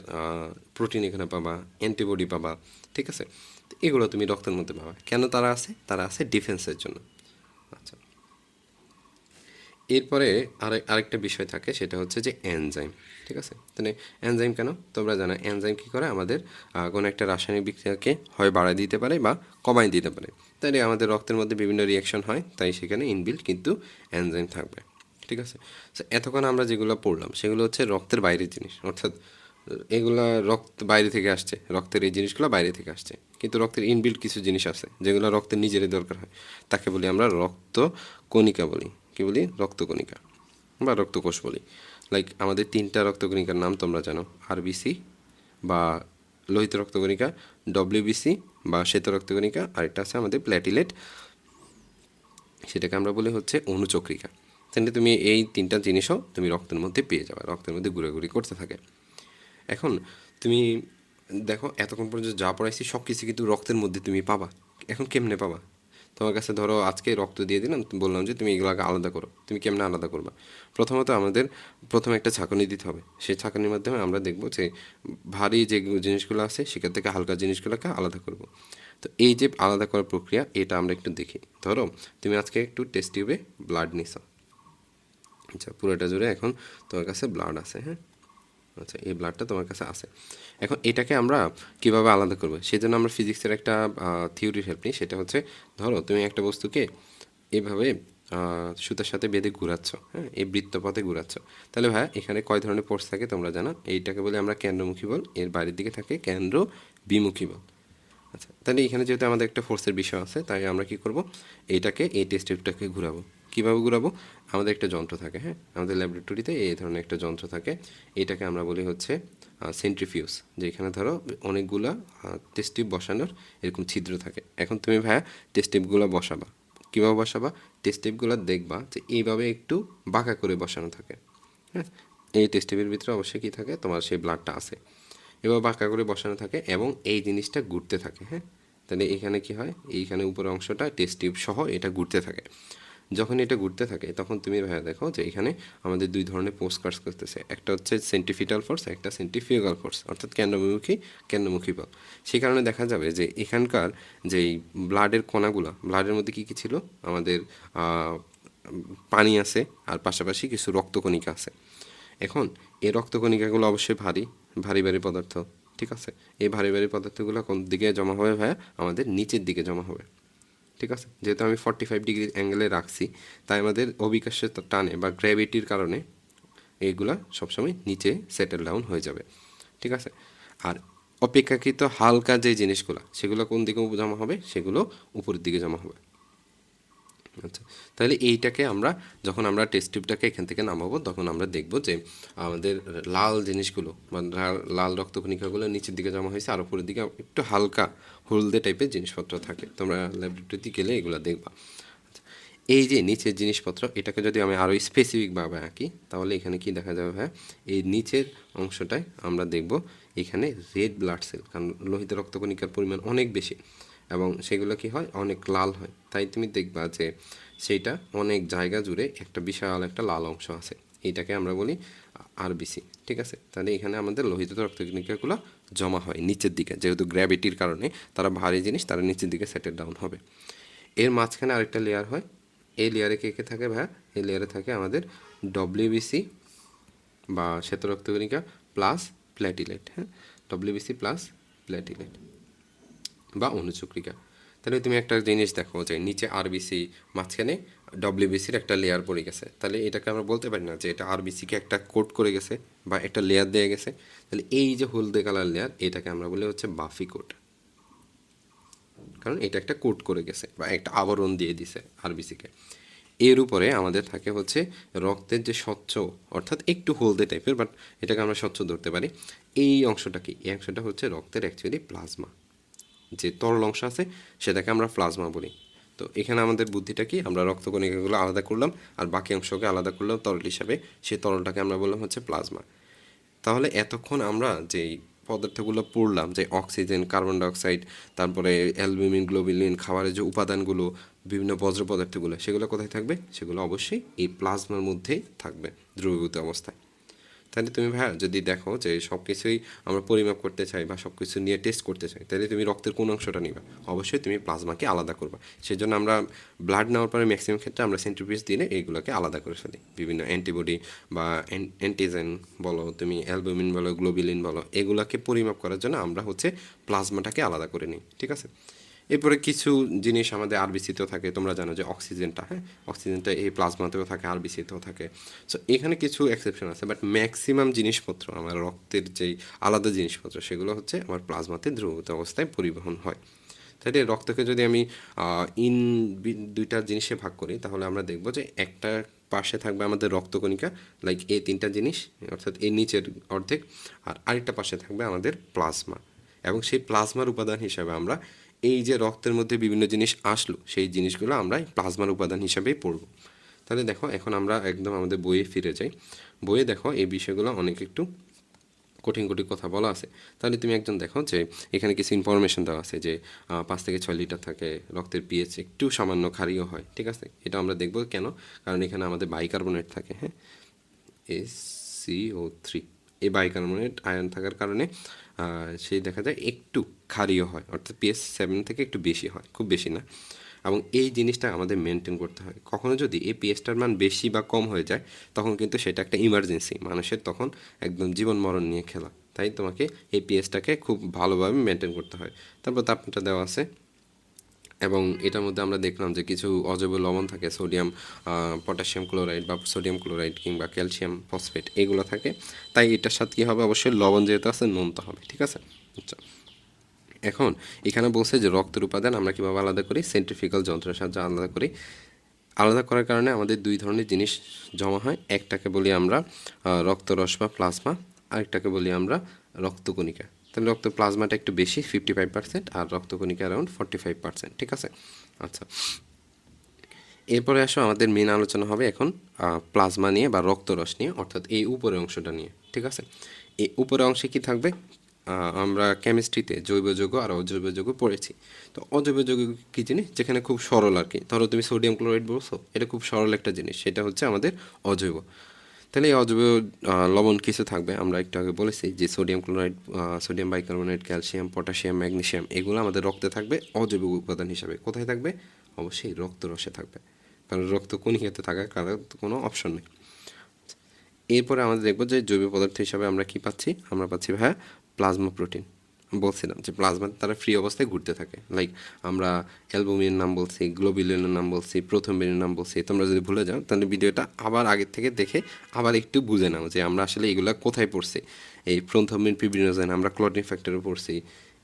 প্রোটিন এখানে পাবা অ্যান্টিবডি পাবা, ঠিক আছে? এগুলো তুমি রক্তের মধ্যে পাবা। কেন তারা আছে? তারা আছে ডিফেন্সের জন্য। আচ্ছা। এরপরে আরেক আরেকটা বিষয় থাকে, সেটা হচ্ছে যে এনজাইম ঠিক আছে? তাহলে এনজাইম কেন? তোমরা জানো এনজাইম কী করে? আমাদের কোনো একটা রাসায়নিক বিক্রিয়াকে হয় বাড়ায় দিতে পারে বা কমায় দিতে পারে। তাই আমাদের রক্তের মধ্যে বিভিন্ন রিয়াকশন হয়, তাই সেখানে ইনবিল্ট কিন্তু এনজাইম থাকবে। ঠিক আছে? এতক্ষণ আমরা যেগুলো পড়লাম, সেগুলো হচ্ছে রক্তের বাইরের জিনিস। অর্থাৎ, এগুলা রক্ত বাইরে থেকে আসছে, রক্তের এই জিনিসগুলো বাইরে থেকে আসছে। কিন্তু রক্তের ইনবিল্ট কিছু জিনিস আছে, যেগুলো রক্তের নিজেরই দরকার হয়। তাকে বলি আমরা রক্ত কণিকা বলি। কি বলি? রক্তকণিকা বা রক্তকোষ বলি। লাইক আমাদের তিনটা রক্তকণিকার নাম তোমরা জানো। আরবিসি বা লোহিত রক্তকণিকা ডব্লিউবিসি বা শ্বেত রক্তকণিকা আর এটা আছে আমাদের প্ল্যাটিলেট সেটাকে আমরা বলি হচ্ছে অনুচক্রিকা। তাহলে তুমি এই তিনটা জিনিসও তুমি রক্তের মধ্যে পেয়ে যাবে, রক্তের মধ্যে ঘুরাঘুরি করতে থাকে। এখন তুমি দেখো, এতক্ষণ পর্যন্ত যা পড়াইছি সব কিছু কিন্তু রক্তের মধ্যে তুমি পাবা। এখন কেমনে পাবা? তোমার কাছে ধরো আজকে রক্ত দিয়ে দিলাম, বললাম যে তুমি এগুলোকে আলাদা করো, তুমি কেমনে আলাদা করবা? প্রথমত আমাদের প্রথমে একটা ছাঁকনি দিতে হবে। সেই ছাঁকনির মাধ্যমে আমরা দেখব যে ভারী যে জিনিসগুলো আছে, সেখান থেকে হালকা জিনিসগুলোকে আলাদা করব। তো এই যে আলাদা করার প্রক্রিয়া, এটা আমরা একটু দেখি। ধরো, তুমি আজকে একটু টেস্ট টিউবে ব্লাড নিছো। আচ্ছা পুরোটা জুড়ে এখন তোমার কাছে ব্লাড আছে হ্যাঁ? আচ্ছা এই ব্লাডটা তোমার কাছে আছে। এখন এটাকে আমরা কীভাবে আলাদা করব? সেই জন্য আমরা ফিজিক্সের একটা থিওরির হেল্প নিই। সেটা হচ্ছে, ধরো তুমি একটা বস্তুকে এভাবে সুতার সাথে বেঁধে ঘুরাচ্ছ হ্যাঁ? এই বৃত্তপথে ঘুরাচ্ছ। তাহলে ভাই এখানে কয় ধরনের ফোর্স থাকে তোমরা জানো? এইটাকে বলে আমরা কেন্দ্রমুখী বল, এর বাইরের দিকে থাকে কেন্দ্র বিমুখী বল। আচ্ছা তাহলে এখানে যেহেতু আমাদের একটা ফোর্সের বিষয় আছে, তাই আমরা কি করব? এইটাকে এই টেস্ট টিউবটাকে ঘুরাবো। কীভাবে ঘুরাবো? আমাদের একটা যন্ত্র থাকে হ্যাঁ? আমাদের ল্যাবরেটরিতে এই ধরনের একটা যন্ত্র থাকে। এটাকে আমরা বলি হচ্ছে সেন্ট্রিফিউজ যেখানে ধরো অনেকগুলা টেস্ট বসানোর এরকম ছিদ্র থাকে। এখন তুমি ভাইয়া টেস্ট বসাবা। কীভাবে বসাবা? টেস্ট দেখবা যে এইভাবে একটু বাঁকা করে বসানো থাকে হ্যাঁ? এই টেস্ট ভিতরে অবশ্যই কী থাকে? তোমার সেই ব্লাডটা আছে। এবার বাঁকা করে বসানো থাকে এবং এই জিনিসটা ঘুরতে থাকে হ্যাঁ? তাহলে এখানে কি হয়? এইখানে উপরের অংশটা টেস্ট সহ এটা ঘুরতে থাকে। যখন এটা ঘুরতে থাকে, তখন তুমি ভাইয়া দেখো যে এখানে আমাদের দুই ধরনের পোস্ট কাজ করতেছে। একটা হচ্ছে সেন্টিফিটাল ফোর্স একটা সেন্টিফিউগাল ফোর্স অর্থাৎ কেন্দ্রমুখী কেন্দ্রমুখী বল সেই কারণে দেখা যাবে যে এখানকার যেই ব্লাডের কণাগুলো ব্লাডের মধ্যে কী কী ছিল? আমাদের পানি আছে, আর পাশাপাশি কিছু রক্তকণিকা আছে। এখন এই রক্তকণিকাগুলো অবশ্যই ভারী ভারী ভারী পদার্থ, ঠিক আছে? এই ভারী ভারী পদার্থগুলো কোন দিকে জমা হবে ভাইয়া? আমাদের নিচের দিকে জমা হবে। ঠিক আছে? যেহেতু আমি ফর্টি ফাইভ ডিগ্রি অ্যাঙ্গেলে রাখছি, তাই আমাদের অবিকাশের টানে বা গ্র্যাভিটির কারণে এইগুলা সবসময় নিচে সেটেল ডাউন হয়ে যাবে। ঠিক আছে? আর অপেক্ষাকৃত হালকা যে জিনিসগুলো, সেগুলো কোন দিকে জমা হবে? সেগুলো উপরের দিকে জমা হবে। আচ্ছা তাহলে এইটাকে আমরা যখন আমরা টেস্ট টিউবটাকে এখান থেকে নামাবো তখন আমরা দেখব যে আমাদের লাল জিনিসগুলো বা লাল- রক্তকণিকাগুলো নিচের দিকে জমা হয়েছে আর উপরের দিকে একটু হালকা হলদে টাইপের জিনিসপত্র থাকে। তোমরা ল্যাবরেটরিতে গেলে এগুলো দেখবা। আচ্ছা, এই যে নিচের জিনিসপত্র এটাকে যদি আমি আরও স্পেসিফিকভাবে আঁকি তাহলে এখানে কি দেখা যাবে হ্যাঁ এই নিচের অংশটায় আমরা দেখব এখানে রেড ব্লাড সেল কারণ লোহিত রক্তকণিকার পরিমাণ অনেক বেশি। এবং সেগুলো কি হয়? অনেক লাল হয়। তাই তুমি দেখবা যে সেইটা অনেক জায়গা জুড়ে একটা বিশাল একটা লাল অংশ আছে। এইটাকে আমরা বলি আরবিসি। ঠিক আছে? তাহলে এখানে আমাদের লোহিত রক্তকণিকাগুলো জমা হয় নিচের দিকে। যেহেতু গ্র্যাভিটির কারণে তারা ভারী জিনিস, তারা নিচের দিকে সেটেল ডাউন হবে। এর মাঝখানে আরেকটা লেয়ার হয়। এই লেয়ারে কে কে থাকে ভাইয়া? এই লেয়ারে থাকে আমাদের ডব্লিউবিসি বা শ্বেত রক্তকণিকা প্লাস প্ল্যাটিলেট হ্যাঁ ডব্লিউবিসি প্লাস প্ল্যাটিলেট বা অনুচক্রিকা তাহলে তুমি একটা জিনিস দেখো যে নিচে আরবিসি মাঝখানে ডব্লিউবিসির একটা লেয়ার পড়ে গেছে। তাহলে এটাকে আমরা বলতে পারি না যে এটা আরবিসিকে একটা কোট করে গেছে বা একটা লেয়ার দিয়ে গেছে। তাহলে এই যে হলদে কালার লেয়ার এটাকে আমরা বলি হচ্ছে বাফি কোট কারণ এটা একটা কোট করে গেছে বা একটা আবরণ দিয়ে দিছে আরবিসিকে এর উপরে আমাদের থাকে হচ্ছে রক্তের যে স্বচ্ছ, অর্থাৎ একটু হলদে টাইপের বাট এটাকে আমরা স্বচ্ছ ধরতে পারি। এই অংশটা কি? এই অংশটা হচ্ছে রক্তের অ্যাকচুয়ালি প্লাজমা যে তরল অংশ আছে, সেটাকে আমরা প্লাজমা বলি। তো এখানে আমাদের বুদ্ধিটা কি? আমরা রক্তকণিকাগুলো আলাদা করলাম, আর বাকি অংশকে আলাদা করলাম তরল হিসাবে। সেই তরলটাকে আমরা বললাম হচ্ছে প্লাজমা। তাহলে এতক্ষণ আমরা যেই পদার্থগুলো পড়লাম, যে অক্সিজেন, কার্বন ডাইঅক্সাইড, তারপরে অ্যালবুমিন গ্লোবিলিন, খাবারের যে উপাদানগুলো, বিভিন্ন বজ্র পদার্থগুলো সেগুলো কোথায় থাকবে? সেগুলো অবশ্যই এই প্লাজমার মধ্যেই থাকবে, দ্রবীভূত অবস্থায়। তাহলে তুমি ভাইয়া যদি দেখো যে সব কিছুই আমরা পরিমাপ করতে চাই বা সব কিছু নিয়ে টেস্ট করতে চাই, তাহলে তুমি রক্তের কোন অংশটা নিবা? অবশ্যই তুমি প্লাজমাকে আলাদা করবা। সেই জন্য আমরা ব্লাড নেওয়ার পরে ম্যাক্সিমাম ক্ষেত্রে আমরা সেন্ট্রিপিস দিলে এইগুলোকে আলাদা করে ফেলি। বিভিন্ন অ্যান্টিবডি বা অ্যান্টিজেন বলো, তুমি অ্যালবুমিন বলো গ্লোবিলিন বলো, এগুলোকে পরিমাপ করার জন্য আমরা হচ্ছে প্লাজমাটাকে আলাদা করে নিই, ঠিক আছে? এরপরে কিছু জিনিস আমাদের আরবিসিতেও থাকে, তোমরা জানো যে অক্সিজেনটা হ্যাঁ? অক্সিজেনটা এই প্লাজমাতেও থাকে, আরবিসিতেও থাকে। সো এখানে কিছু এক্সেপশন আছে বাট ম্যাক্সিমাম জিনিসপত্র, আমার রক্তের যেই আলাদা জিনিসপত্র, সেগুলো হচ্ছে আমার প্লাজমাতে দ্রুত অবস্থায় পরিবহন হয়। তাহলে রক্তকে যদি আমি ইন দুইটা জিনিসে ভাগ করি, তাহলে আমরা দেখব যে একটা পাশে থাকবে আমাদের রক্তকণিকা লাইক এই তিনটা জিনিস, অর্থাৎ এই নিচের অর্ধেক, আর আরেকটা পাশে থাকবে আমাদের প্লাজমা। এবং সেই প্লাজমার উপাদান হিসাবে আমরা এই যে রক্তের মধ্যে বিভিন্ন জিনিস আসলো, সেই জিনিসগুলো আমরা প্লাজমার উপাদান হিসাবেই পড়ব। তাহলে দেখো, এখন আমরা একদম আমাদের বইয়ে ফিরে যাই। বইয়ে দেখো, এই বিষয়গুলো অনেক একটু কঠিন কঠিন কথা বলা আছে। তাহলে তুমি একজন দেখো যে, এখানে কিছু ইনফরমেশন দেওয়া আছে যে পাঁচ থেকে ছয় লিটার থাকে, রক্তের পিএইচ একটু সামান্য ক্ষারীয় হয়, ঠিক আছে? এটা আমরা দেখব কেন? কারণ এখানে আমাদের বাইকার্বনেট থাকে হ্যাঁ? এস সিও থ্রি এই বাইকার্বনেট আয়ন থাকার কারণে সেই দেখা যায় একটু খারিও হয়। অর্থাৎ পিএস সেভেন থেকে একটু বেশি হয়, খুব বেশি না। এবং এই জিনিসটা আমাদের মেনটেন করতে হয়। কখনো যদি এই পিএসটার মান বেশি বা কম হয়ে যায়, তখন কিন্তু সেটা একটা ইমার্জেন্সি মানুষের তখন একদম জীবন মরণ নিয়ে খেলা। তাই তোমাকে এই পিএসটাকে খুব ভালোভাবে মেনটেন করতে হয়। তারপর তাপমাত্রা দেওয়া আছে। এবং এটার মধ্যে আমরা দেখলাম যে কিছু অজৈব লবণ থাকে, সোডিয়াম পটাশিয়াম ক্লোরাইড বা সোডিয়াম ক্লোরাইড কিংবা ক্যালসিয়াম ফসফেট, এগুলো থাকে। তাই এটার সাথে কী হবে? অবশ্যই লবণ যেহেতু আছে নুনতে হবে, ঠিক আছে? আচ্ছা। এখন এখানে বলছে যে রক্তের উপাদান আমরা কীভাবে আলাদা করি? সেন্ট্রিফিক্যাল যন্ত্রের সাহায্যে আলাদা করি। আলাদা করার কারণে আমাদের দুই ধরনের জিনিস জমা হয়। একটাকে বলি আমরা রক্তরস বা প্লাজমা, আরেকটাকে বলি আমরা রক্তকণিকা। তাহলে রক্ত প্লাজমাটা একটু বেশি ফিফটি ফাইভ পার্সেন্ট আর রক্তকণিকা অ্যারাউন্ড ফর্টি ফাইভ পার্সেন্ট ঠিক আছে? আচ্ছা। এরপরে আসো, আমাদের মেন আলোচনা হবে এখন প্লাজমা নিয়ে বা রক্তরস নিয়ে, অর্থাৎ এই উপরের অংশটা নিয়ে, ঠিক আছে? এই উপরের অংশে কি থাকবে? আমরা কেমিস্ট্রিতে জৈব যৌগ আর অজৈব যৌগ পড়েছি। তো অজৈব যৌগ কী জিনিস? যেখানে খুব সরল আর কি। ধরো তুমি সোডিয়াম ক্লোরাইড বলছো, এটা খুব সরল একটা জিনিস, সেটা হচ্ছে আমাদের অজৈব। তাহলে এই অজৈব লবণ কিছু থাকবে। আমরা একটু আগে বলেছি যে sodium chloride sodium bicarbonate, calcium, potassium, magnesium, এগুলো আমাদের রক্তে থাকবে অজৈব উপাদান হিসাবে। কোথায় থাকবে? অবশ্যই রক্তরসে থাকবে। কারণ রক্ত কোন ক্ষেত্রে থাকার কারণ কোনো অপশন নেই। এরপরে আমাদের দেখব যে জৈব পদার্থ হিসাবে আমরা কি পাচ্ছি? আমরা পাচ্ছি ভাইয়া প্লাজমা প্রোটিন। বলছিলাম যে প্লাজমা তারা ফ্রি অবস্থায় ঘুরতে থাকে। লাইক আমরা অ্যালবুমিনের নাম বলছি গ্লোবিলিনের নাম বলছি প্রথম বেনের নাম বলছি, তোমরা যদি ভুলে যাও, তাহলে ভিডিওটা আবার আগের থেকে দেখে আবার একটু বুঝে নাও যে আমরা আসলে এগুলো কোথায় পড়ছি। এই প্রথম প্রথমিন পিবিনোজেন আমরা ক্লোটিন ফ্যাক্টরে পড়ছি,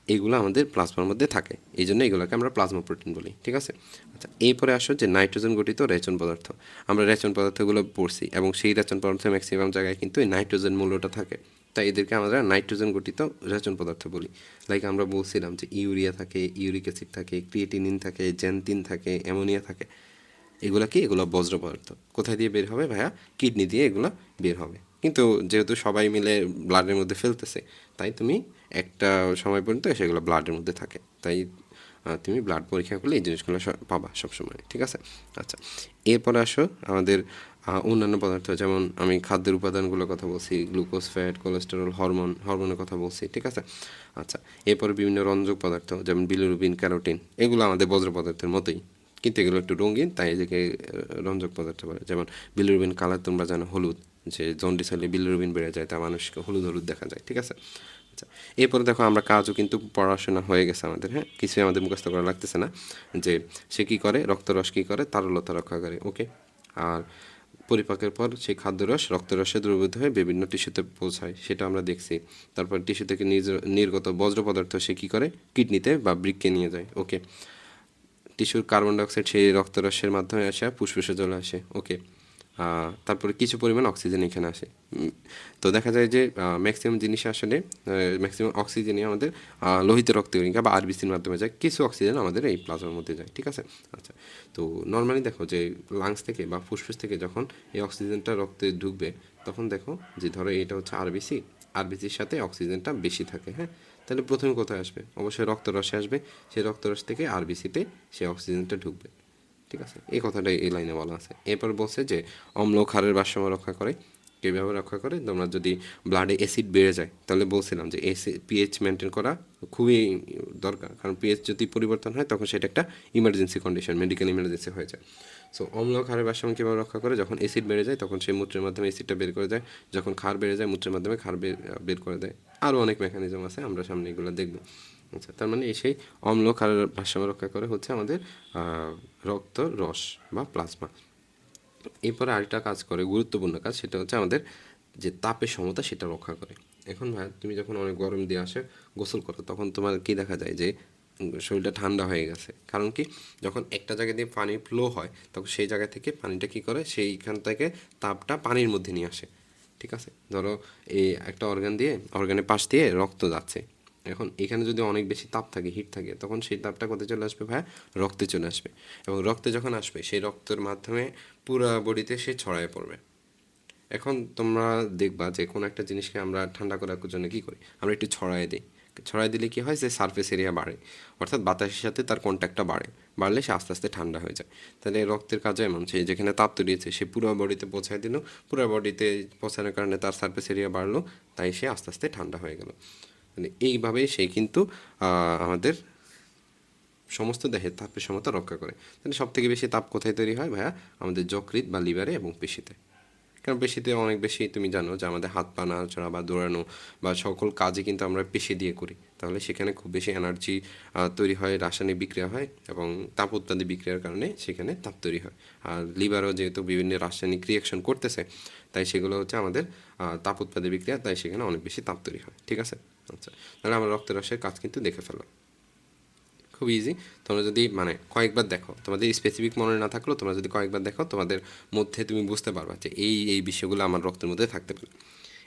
এগুলো আমাদের প্লাজমার মধ্যে থাকে। এই জন্য এগুলোকে আমরা প্লাজমা প্রোটিন বলি, ঠিক আছে? আচ্ছা এরপরে আসো যে নাইট্রোজেন গঠিত রেচন পদার্থ। আমরা রেচন পদার্থগুলো পড়ছি এবং সেই রেচন পদার্থ ম্যাক্সিমাম জায়গায় কিন্তু এই নাইট্রোজেন মূল্যটা থাকে। তাই এদেরকে আমরা নাইট্রোজেন গঠিত রেচন পদার্থ বলি। লাইক আমরা বলছিলাম যে ইউরিয়া থাকে, ইউরিক অ্যাসিড থাকে, ক্রিয়েটিনিন থাকে জেন্টিন থাকে, অ্যামোনিয়া থাকে। এগুলো কি? এগুলো বজ্র পদার্থ। কোথায় দিয়ে বের হবে ভাইয়া? কিডনি দিয়ে এগুলো বের হবে। কিন্তু যেহেতু সবাই মিলে ব্লাডের মধ্যে ফেলতেছে, তাই তুমি একটা সময় পর্যন্ত সেগুলো ব্লাডের মধ্যে থাকে। তাই তুমি ব্লাড পরীক্ষা করলে এই জিনিসগুলো পাবা সবসময়, ঠিক আছে? আচ্ছা এরপরে আসো আমাদের অন্যান্য পদার্থ যেমন আমি খাদ্যের উপাদানগুলোর কথা বলছি গ্লুকোজ ফ্যাট কোলেস্টেরল হরমোন হরমোনের কথা বলছি ঠিক আছে? আচ্ছা এরপরে বিভিন্ন রঞ্জক পদার্থ যেমন বিলুরুবিন ক্যারোটিন এগুলো আমাদের বজ্র পদার্থের মতোই কিন্তু এগুলো একটু রঙিন তাই এদেরকে আহ, রঞ্জক পদার্থ বলে। যেমন বিলুরুবিন কালার তোমরা জানো হলুদ যে জন্ডিস হলে বিলিরুবিন বেড়ে যায় তা মানুষকে হলুদ হলুদ দেখা যায় ঠিক আছে? আচ্ছা এরপরে দেখো আমরা কাজও কিন্তু পড়াশোনা হয়ে গেছে আমাদের হ্যাঁ? কিছুই আমাদের মুখস্থ করা লাগতেছে না যে সে কী করে রক্তরস কী করে তারলতা রক্ষা করে ওকে? আর পরিপাকের পর সেই খাদ্যরস, রক্তরসে দ্রবীভূত হয়ে বিভিন্ন টিস্যুতে পৌঁছায়। সেটা আমরা দেখছি। তারপর টিস্যু থেকে নির্গত বজ্র পদার্থ সে কী করে? কিডনিতে বা বৃক্ষে নিয়ে যায়। ওকে। টিস্যুর কার্বন ডাইঅক্সাইড সেই রক্তরসের মাধ্যমে আসে ফুসফুসে চলে আসে। ওকে। তারপরে কিছু পরিমাণ অক্সিজেন এখানে আসে। তো দেখা যায় যে ম্যাক্সিমাম জিনিস আসলে ম্যাক্সিমাম অক্সিজেনই আমাদের লোহিত রক্তকণিকা বা আরবিসির মাধ্যমে যায়, কিছু অক্সিজেন আমাদের এই প্লাজমার মধ্যে যায়, ঠিক আছে? আচ্ছা তো নর্মালি দেখো যে লাংস থেকে বা ফুসফুস থেকে যখন এই অক্সিজেনটা রক্তে ঢুকবে, তখন দেখো যে, ধরো এটা হচ্ছে আরবিসি, আরবিসির সাথে অক্সিজেনটা বেশি থাকে হ্যাঁ? তাহলে প্রথমে কোথায় আসবে? অবশ্যই রক্তরসে আসবে, সেই রক্তরস থেকে আরবিসিতে সেই অক্সিজেনটা ঢুকবে। ঠিক আছে। এই কথাটা এই লাইনে বলা আছে। এরপর বলছে যে অম্ল ক্ষারের ভারসাম্য রক্ষা করে। কীভাবে রক্ষা করে? তোমরা যদি ব্লাডে অ্যাসিড বেড়ে যায়, তাহলে বলছিলাম যে এসি পিএইচ মেনটেন করা খুবই দরকার। কারণ পিএইচ যদি পরিবর্তন হয়, তখন সেটা একটা ইমার্জেন্সি কন্ডিশন মেডিকেল ইমার্জেন্সি হয়ে যায়। সো অম্ল ক্ষারের ভারসাম্য কীভাবে রক্ষা করে? যখন অ্যাসিড বেড়ে যায়, তখন সেই মূত্রের মাধ্যমে অ্যাসিডটা বের করে দেয়। যখন ক্ষার বেড়ে যায়, মূত্রের মাধ্যমে ক্ষার বের বের করে দেয়। আরও অনেক মেকানিজম আছে, আমরা সামনে এগুলো দেখব। আচ্ছা তার মানে এই সেই অম্ল ক্ষারের ভারসাম্য রক্ষা করে হচ্ছে আমাদের রক্ত, রস বা প্লাজমা। এরপরে আরেকটা কাজ করে, গুরুত্বপূর্ণ কাজ, সেটা হচ্ছে আমাদের যে তাপের সমতা, সেটা রক্ষা করে। এখন ভাই, তুমি যখন অনেক গরম দিয়ে আসে, গোসল করো, তখন তোমার কি দেখা যায় যে শরীরটা ঠান্ডা হয়ে গেছে। কারণ কি, যখন একটা জায়গা দিয়ে পানি ফ্লো হয়, তখন সেই জায়গা থেকে পানিটা কি করে, সেইখান থেকে তাপটা পানির মধ্যে নিয়ে আসে। ঠিক আছে? ধরো, এই একটা অর্গান দিয়ে অর্গানের পাশ দিয়ে রক্ত যাচ্ছে। এখন এখানে যদি অনেক বেশি তাপ থাকে হিট থাকে, তখন সেই তাপটা কোথায় চলে আসবে ভাইয়া রক্তে চলে আসবে। এবং রক্তে যখন আসবে, সেই রক্তের মাধ্যমে পুরো বডিতে সে ছড়ায় পড়বে। এখন তোমরা দেখবা যে কোনো একটা জিনিসকে আমরা ঠান্ডা করার জন্য কী করি? আমরা একটু ছড়াই দিই। ছড়াই দিলে কি হয়? যে সারফেস এরিয়া বাড়ে। অর্থাৎ বাতাসের সাথে তার কন্ট্যাক্টটা বাড়ে। বাড়লে সে আস্তে আস্তে ঠান্ডা হয়ে যায়। তাহলে রক্তের কাজে এমন, সে যেখানে তাপ তৈরিয়েছে সে পুরো বডিতে পৌঁছায় দিল। পুরো বডিতে পৌঁছানোর কারণে তার সারফেস এরিয়া বাড়লো, তাই সে আস্তে আস্তে ঠান্ডা হয়ে গেল। মানে এইভাবেই সে কিন্তু আমাদের সমস্ত দেহের তাপের সমতা রক্ষা করে। তাহলে সব থেকে বেশি তাপ কোথায় তৈরি হয় ভাইয়া? আমাদের যকৃৎ বা লিভারে এবং পেশিতে। কারণ পেশিতে অনেক বেশি তুমি জানো যে আমাদের হাত পা, নাড়াচড়া বা দৌড়ানো বা সকল কাজে কিন্তু আমরা পেশি দিয়ে করি। তাহলে সেখানে খুব বেশি এনার্জি তৈরি হয়, রাসায়নিক বিক্রিয়া হয় এবং তাপ উৎপাদী বিক্রিয়ার কারণে সেখানে তাপ তৈরি হয়। আর লিভারও যেহেতু বিভিন্ন রাসায়নিক রিয়াকশন করতেছে, তাই সেগুলো হচ্ছে আমাদের তাপ উৎপাদী বিক্রিয়া, তাই সেখানে অনেক বেশি তাপ তৈরি হয়। ঠিক আছে? আচ্ছা তাহলে আমরা রক্তরসের কাজ কিন্তু দেখে ফেলো খুব ইজি তোমরা যদি মানে কয়েকবার দেখো, তোমাদের স্পেসিফিক মনে না থাকলেও তোমরা যদি কয়েকবার দেখো, তোমাদের মধ্যে তুমি বুঝতে পারবা যে এই এই বিষয়গুলো আমার রক্তের মধ্যে থাকতে পারে।